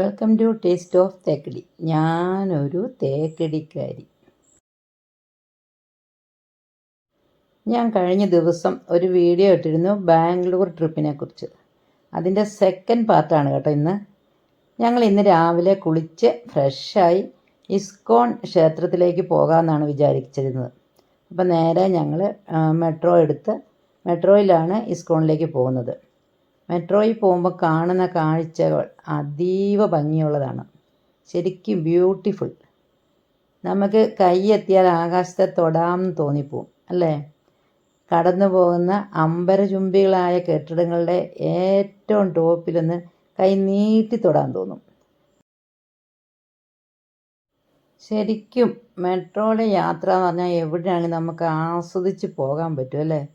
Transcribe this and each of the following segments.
Welcome to taste of Thekkady ഞാനൊരു തേക്കടിക്കാരി. ഞാൻ കഴിഞ്ഞ ദിവസം ഒരു വീഡിയോ ഇട്ടിരുന്നു ബാംഗ്ലൂർ ട്രിപ്പിനെ കുറിച്ച് അതിന്റെ സെക്കൻഡ് പാർട്ടാണ് കേട്ടോ ഇന്ന്. ഞങ്ങൾ ഇന്ന് രാവിലെ കുളിച്ച് ഫ്രഷായി ഇസ്കോൺ ക്ഷേത്രത്തിലേക്ക് പോകാമെന്നാണ് വിചാരിച്ചിരുന്നത്. അപ്പം നേരെ ഞങ്ങൾ മെട്രോ എടുത്ത് മെട്രോയിലാണ് ഇസ്കോണിലേക്ക് പോകുന്നത്. മെട്രോയിൽ പോകുമ്പോൾ കാണുന്ന കാഴ്ചകൾ അതീവ ഭംഗിയുള്ളതാണ്. ശരിക്കും ബ്യൂട്ടിഫുൾ. നമുക്ക് കൈ എത്തിയാൽ ആകാശത്തെ തൊടാമെന്ന് തോന്നിപ്പോവും അല്ലേ? കടന്നു പോകുന്ന അമ്പരചുംബികളായ കെട്ടിടങ്ങളുടെ ഏറ്റവും ടോപ്പിലൊന്ന് കൈ നീട്ടി തൊടാൻ തോന്നും. ശരിക്കും മെട്രോയിലെ യാത്ര എന്ന് പറഞ്ഞാൽ എവിടെയാണെങ്കിലും നമുക്ക് ആസ്വദിച്ച് പോകാൻ പറ്റും അല്ലേ?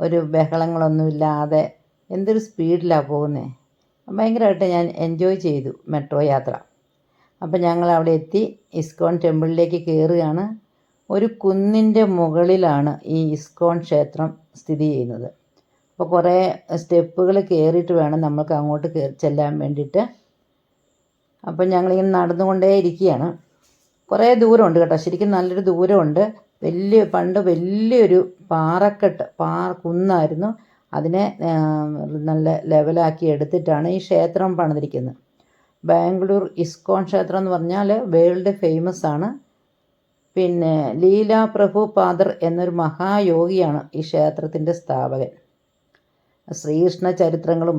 ഒരു ബഹളങ്ങളൊന്നുമില്ലാതെ എന്തൊരു സ്പീഡിലാണ് പോകുന്നത് ഭയങ്കരമായിട്ട് ഞാൻ എൻജോയ് ചെയ്തു മെട്രോ യാത്ര. അപ്പം ഞങ്ങൾ അവിടെ എത്തി ഇസ്കോൺ ടെമ്പിളിലേക്ക് കയറുകയാണ്. ഒരു കുന്നിന്റെ മുകളിലാണ് ഈ ഇസ്കോൺ ക്ഷേത്രം സ്ഥിതി ചെയ്യുന്നത്. അപ്പോൾ കുറേ സ്റ്റെപ്പുകൾ കയറിയിട്ട് വേണം നമുക്ക് അങ്ങോട്ട് ചെല്ലാൻ വേണ്ടിയിട്ട്. അപ്പം ഞങ്ങളിങ്ങനെ നടന്നുകൊണ്ടേ ഇരിക്കുകയാണ്. കുറേ ദൂരമുണ്ട് കേട്ടോ. ശരിക്കും നല്ലൊരു ദൂരമുണ്ട്. വലിയ പണ്ട് വലിയൊരു പാറക്കെട്ട് പാറ കുന്നായിരുന്നു. അതിനെ നല്ല ലെവലാക്കി എടുത്തിട്ടാണ് ഈ ക്ഷേത്രം പണിതിരിക്കുന്നത്. ബാംഗ്ലൂർ ഇസ്കോൺ ക്ഷേത്രം എന്ന് പറഞ്ഞാൽ വേൾഡ് ഫേമസ് ആണ്. പിന്നെ ലീല പ്രഭു പാദർ എന്നൊരു മഹായോഗിയാണ് ഈ ക്ഷേത്രത്തിന്റെ സ്ഥാപകൻ. ശ്രീകൃഷ്ണ ചരിത്രങ്ങളും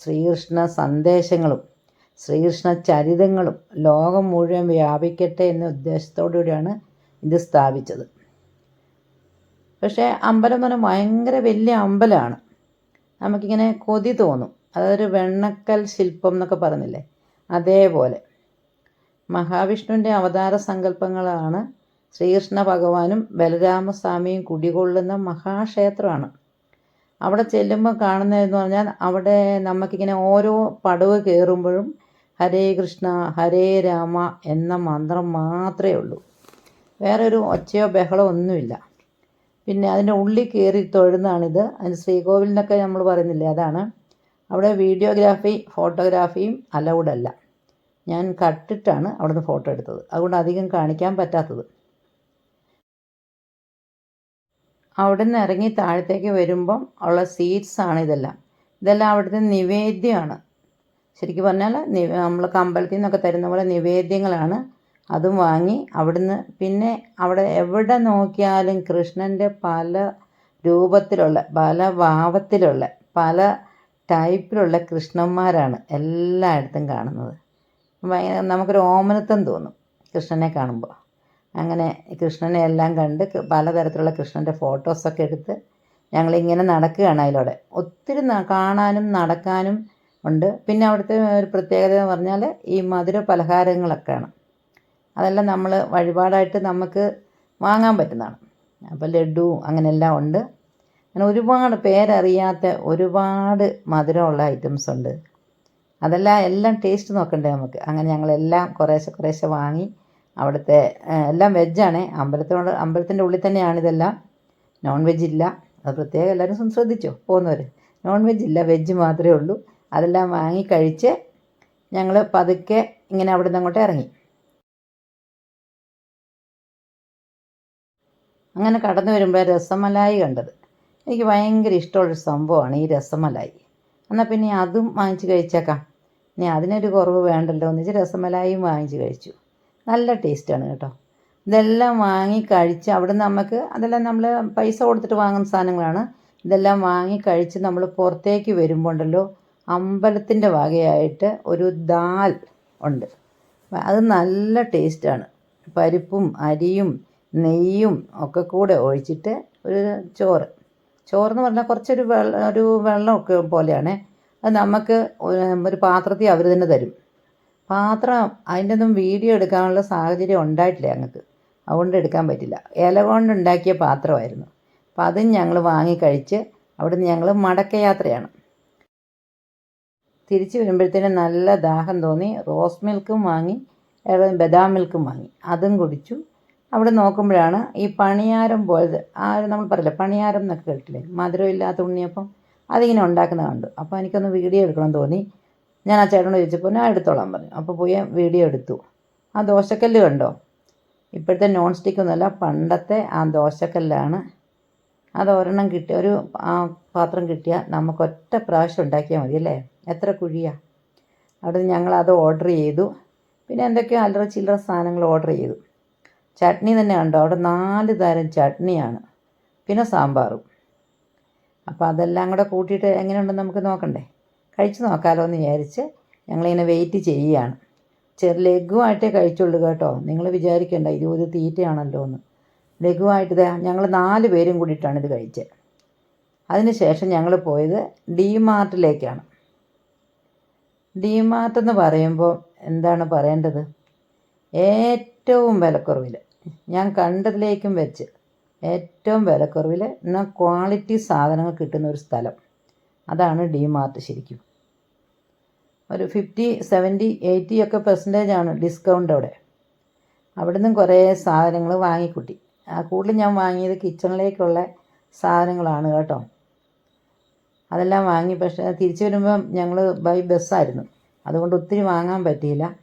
ശ്രീകൃഷ്ണ സന്ദേശങ്ങളും ശ്രീകൃഷ്ണ ചരിതങ്ങളും ലോകം മുഴുവൻ വ്യാപിക്കട്ടെ എന്ന ഉദ്ദേശത്തോടുകൂടിയാണ് ഇത് സ്ഥാപിച്ചത്. പക്ഷേ അമ്പലം എന്ന് പറഞ്ഞാൽ ഭയങ്കര വലിയ അമ്പലമാണ്. നമുക്കിങ്ങനെ കൊതി തോന്നും. അതൊരു വെണ്ണക്കൽ ശില്പം എന്നൊക്കെ പറഞ്ഞില്ലേ? അതേപോലെ. മഹാവിഷ്ണുവിന്റെ അവതാര സങ്കല്പങ്ങളാണ് ശ്രീകൃഷ്ണ ഭഗവാനും ബലരാമസ്വാമിയും കുടികൊള്ളുന്ന മഹാക്ഷേത്രമാണ്. അവിടെ ചെല്ലുമ്പോൾ കാണുന്നതെന്ന് പറഞ്ഞാൽ അവിടെ നമുക്കിങ്ങനെ ഓരോ പടവ് കയറുമ്പോഴും ഹരേ കൃഷ്ണ ഹരേ രാമ എന്ന മന്ത്രം മാത്രമേ ഉള്ളൂ. വേറെ ഒരു ഒച്ചയോ ബഹളോ ഒന്നുമില്ല പിന്നെ അതിന്റെ ഉള്ളിൽ കയറി തൊഴുന്നതാണിത് അതിന് ശ്രീകോവിലിനൊക്കെ നമ്മൾ പറയുന്നില്ലേ അതാണ്. അവിടെ വീഡിയോഗ്രാഫി ഫോട്ടോഗ്രാഫിയും അലൗഡ് അല്ല. ഞാൻ കട്ടിട്ടാണ് അവിടുന്ന് ഫോട്ടോ എടുത്തത്. അതുകൊണ്ട് അധികം കാണിക്കാൻ പറ്റാത്തത്. അവിടെ നിന്ന് ഇറങ്ങി താഴത്തേക്ക് വരുമ്പം ഉള്ള സീറ്റ്സ് ആണ് ഇതെല്ലാം. ഇതെല്ലാം അവിടുത്തെ നിവേദ്യമാണ്. ശരിക്കും പറഞ്ഞാൽ നമ്മൾ അമ്പലത്തിൽ നിന്നൊക്കെ തരുന്ന പോലെ നിവേദ്യങ്ങളാണ്. അതും വാങ്ങി അവിടുന്ന് പിന്നെ അവിടെ എവിടെ നോക്കിയാലും കൃഷ്ണന്റെ പല രൂപത്തിലുള്ള പല ഭാവത്തിലുള്ള പല ടൈപ്പിലുള്ള കൃഷ്ണന്മാരാണ് എല്ലായിടത്തും കാണുന്നത്. നമുക്കൊരു ഓമനത്വം തോന്നും കൃഷ്ണനെ കാണുമ്പോൾ. അങ്ങനെ കൃഷ്ണനെ എല്ലാം കണ്ട് പലതരത്തിലുള്ള കൃഷ്ണന്റെ ഫോട്ടോസൊക്കെ എടുത്ത് ഞങ്ങളിങ്ങനെ നടക്കുകയാണ് അതിലൂടെ. ഒത്തിരി കാണാനും നടക്കാനും ഉണ്ട്. പിന്നെ അവിടുത്തെ ഒരു പ്രത്യേകത എന്ന് പറഞ്ഞാൽ ഈ മധുര പലഹാരങ്ങളൊക്കെയാണ് അതെല്ലാം നമ്മൾ വഴിപാടായിട്ട് നമുക്ക് വാങ്ങാൻ പറ്റുന്നതാണ്. അപ്പോൾ ലഡു അങ്ങനെയെല്ലാം ഉണ്ട്. അങ്ങനെ ഒരുപാട് പേരറിയാത്ത ഒരുപാട് മധുരമുള്ള ഐറ്റംസ് ഉണ്ട്. അതെല്ലാം എല്ലാം ടേസ്റ്റ് നോക്കണ്ടേ നമുക്ക്? അങ്ങനെ ഞങ്ങളെല്ലാം കുറേശ്ശെ കുറേശ്ശെ വാങ്ങി അവിടുത്തെ എല്ലാം വെജാണ്. അമ്പലത്തിനോട് അമ്പലത്തിന്റെ ഉള്ളിൽ തന്നെയാണ് ഇതെല്ലാം. നോൺ വെജ് ഇല്ല. അത് പ്രത്യേകം എല്ലാവരും ശ്രദ്ധിച്ചോ പോകുന്നവർ നോൺ വെജ് ഇല്ല വെജ് മാത്രമേ ഉള്ളൂ. അതെല്ലാം വാങ്ങി കഴിച്ച് ഞങ്ങൾ പതുക്കെ ഇങ്ങനെ അവിടെ നിന്ന് അങ്ങോട്ട് ഇറങ്ങി. അങ്ങനെ കടന്നു വരുമ്പോൾ രസമലായി കണ്ടത്. എനിക്ക് ഭയങ്കര ഇഷ്ടമുള്ളൊരു സംഭവമാണ് ഈ രസമലായി. എന്നാൽ പിന്നെ അതും വാങ്ങിച്ച് കഴിച്ചേക്കാം. ഇനി അതിനൊരു കുറവ് വേണ്ടല്ലോ എന്ന് വെച്ച് രസമലായും വാങ്ങിച്ച് കഴിച്ചു. നല്ല ടേസ്റ്റാണ് കേട്ടോ. ഇതെല്ലാം വാങ്ങി കഴിച്ച് അവിടെ നമുക്ക് അതെല്ലാം നമ്മൾ പൈസ കൊടുത്തിട്ട് വാങ്ങുന്ന സാധനങ്ങളാണ്. ഇതെല്ലാം വാങ്ങി കഴിച്ച് നമ്മൾ പുറത്തേക്ക് വരുമ്പോൾ ഉണ്ടല്ലോ അമ്പലത്തിന്റെ വകയായിട്ട് ഒരു ദാൽ ഉണ്ട്. അത് നല്ല ടേസ്റ്റാണ് പരിപ്പും അരിയും നെയ്യും ഒക്കെ കൂടെ ഒഴിച്ചിട്ട് ഒരു ചോറ്. ചോറെന്ന് പറഞ്ഞാൽ കുറച്ചൊരു വെള്ളം ഒരു വെള്ളമൊക്കെ പോലെയാണ്. അത് നമുക്ക് ഒരു പാത്രത്തിൽ അവർ തന്നെ തരും. പാത്രം അതിന്റെ ഒന്നും വീഡിയോ എടുക്കാനുള്ള സാഹചര്യം ഉണ്ടായിട്ടില്ല ഞങ്ങൾക്ക്. അതുകൊണ്ട് എടുക്കാൻ പറ്റില്ല. ഇല കൊണ്ടുണ്ടാക്കിയ പാത്രമായിരുന്നു. അപ്പം അതും ഞങ്ങൾ വാങ്ങിക്കഴിച്ച് അവിടെ അവിടുന്ന് ഞങ്ങൾ മടക്കയാത്രയാണ് തിരിച്ച് വരുമ്പോഴത്തേനും നല്ല ദാഹം തോന്നി. റോസ് മിൽക്കും വാങ്ങി ബദാം മിൽക്കും വാങ്ങി. അതും കുടിച്ചു. അവിടെ നോക്കുമ്പോഴാണ് ഈ പണിയാരം പോലത് ആ ഒരു നമ്മൾ പറയില്ല പണിയാരം എന്നൊക്കെ കേട്ടില്ലേ മധുരമില്ലാത്ത ഉണ്ണിയപ്പം അതിങ്ങനെ ഉണ്ടാക്കുന്ന കണ്ടു. അപ്പോൾ എനിക്കൊന്ന് വീഡിയോ എടുക്കണം തോന്നി. ഞാൻ ആ ചേട്ടനോട് ചോദിച്ചപ്പോൾ ഞാൻ എടുത്തോളാം പറഞ്ഞു. അപ്പോൾ പോയി വീഡിയോ എടുത്തു. ആ ദോശക്കല്ല് കണ്ടോ? ഇപ്പോഴത്തെ നോൺ സ്റ്റിക്ക് ഒന്നുമല്ല പണ്ടത്തെ ആ ദോശക്കല്ലാണ്. അത് ഒരെണ്ണം കിട്ടിയ ഒരു ആ പാത്രം കിട്ടിയാൽ നമുക്ക് ഒറ്റ പ്രാവശ്യം ഉണ്ടാക്കിയാൽ മതി അല്ലേ? എത്ര കുഴിയാണ് അവിടെ ഞങ്ങൾ അത് ഓർഡർ ചെയ്തു. പിന്നെ എന്തൊക്കെയോ അല്ലറ ചില്ലറ സാധനങ്ങൾ ഓർഡർ ചെയ്തു. ചട്നി തന്നെ കണ്ടോ? അവിടെ നാല് തരം ചട്നിയാണ്. പിന്നെ സാമ്പാറും. അപ്പോൾ അതെല്ലാം കൂടെ കൂട്ടിയിട്ട് എങ്ങനെയുണ്ടെന്ന് നമുക്ക് നോക്കണ്ടേ? കഴിച്ച് നോക്കാമല്ലോ എന്ന് വിചാരിച്ച് ഞങ്ങളിങ്ങനെ വെയിറ്റ് ചെയ്യുകയാണ്. ചെറു ലഘുവായിട്ടേ കഴിച്ചുള്ളൂ കേട്ടോ. നിങ്ങൾ വിചാരിക്കേണ്ട ഒരു തീറ്റയാണല്ലോ എന്ന്. ലഘുവായിട്ട് ഞങ്ങൾ നാല് പേരും കൂടിയിട്ടാണ് ഇത് കഴിച്ചത്. അതിനുശേഷം ഞങ്ങൾ പോയത് ഡിമാർട്ടിലേക്കാണ്. ഡിമാർട്ട് എന്ന് പറയുമ്പോൾ എന്താണ് പറയേണ്ടത്? ഏറ്റവും വിലക്കുറവിൽ ഞാൻ കണ്ടതിലേക്കും വെച്ച് ഏറ്റവും വിലക്കുറവിൽ എന്നാൽ ക്വാളിറ്റി സാധനങ്ങൾ കിട്ടുന്ന ഒരു സ്ഥലം. അതാണ് ഡി മാർട്ട് ശരിക്കും. ഒരു ഫിഫ്റ്റി സെവന്റി എയ്റ്റി ഒക്കെ പെർസെന്റേജ് ആണ് ഡിസ്കൗണ്ട് അവിടെ. അവിടെ നിന്നും കുറേ സാധനങ്ങൾ വാങ്ങിക്കൂട്ടി. ആ കൂടുതൽ ഞാൻ വാങ്ങിയത് കിച്ചണിലേക്കുള്ള സാധനങ്ങളാണ് കേട്ടോ. അതെല്ലാം വാങ്ങി പക്ഷേ തിരിച്ചു വരുമ്പം ഞങ്ങൾ ബൈ ബസ്സായിരുന്നു അതുകൊണ്ട് ഒത്തിരി വാങ്ങാൻ പറ്റിയില്ല.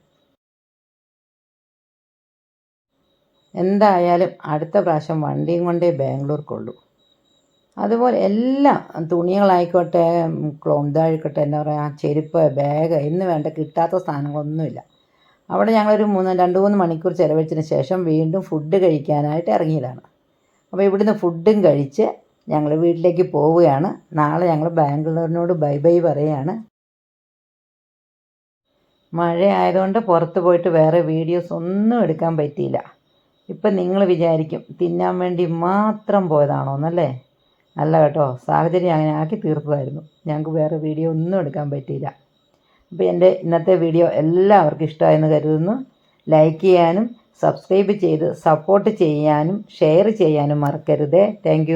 എന്തായാലും അടുത്ത പ്രാവശ്യം വണ്ടിയും കൊണ്ടേ ബാംഗ്ലൂർക്കുള്ളൂ. അതുപോലെ എല്ലാം തുണികളായിക്കോട്ടെ ക്ലോന്തായിക്കോട്ടെ എന്താ പറയുക ചെരുപ്പ് ബാഗ് എന്ന് വേണ്ട കിട്ടാത്ത സാധനങ്ങളൊന്നുമില്ല. അവിടെ ഞങ്ങളൊരു മൂന്ന് രണ്ട് മൂന്ന് മണിക്കൂർ ചിലവഴിച്ചതിന് ശേഷം വീണ്ടും ഫുഡ് കഴിക്കാനായിട്ട് ഇറങ്ങിയതാണ്. അപ്പോൾ ഇവിടുന്ന് ഫുഡും കഴിച്ച് ഞങ്ങൾ വീട്ടിലേക്ക് പോവുകയാണ്. നാളെ ഞങ്ങൾ ബാംഗ്ലൂരിനോട് ബൈ ബൈ പറയുകയാണ് മഴ ആയതുകൊണ്ട് പുറത്ത് പോയിട്ട് വേറെ വീഡിയോസ് ഒന്നും എടുക്കാൻ പറ്റിയില്ല. ഇപ്പം നിങ്ങൾ വിചാരിക്കും തിന്നാൻ വേണ്ടി മാത്രം പോയതാണോ എന്നല്ലേ? അല്ല കേട്ടോ സാഹചര്യം അങ്ങനെ ആക്കി തീർത്തതായിരുന്നു. ഞങ്ങൾക്ക് വേറെ വീഡിയോ ഒന്നും എടുക്കാൻ പറ്റിയില്ല. അപ്പോൾ എന്റെ ഇന്നത്തെ വീഡിയോ എല്ലാവർക്കും ഇഷ്ടമായെന്ന് കരുതുന്നു. ലൈക്ക് ചെയ്യാനും സബ്സ്ക്രൈബ് ചെയ്ത് സപ്പോർട്ട് ചെയ്യാനും ഷെയർ ചെയ്യാനും മറക്കരുതേ. താങ്ക്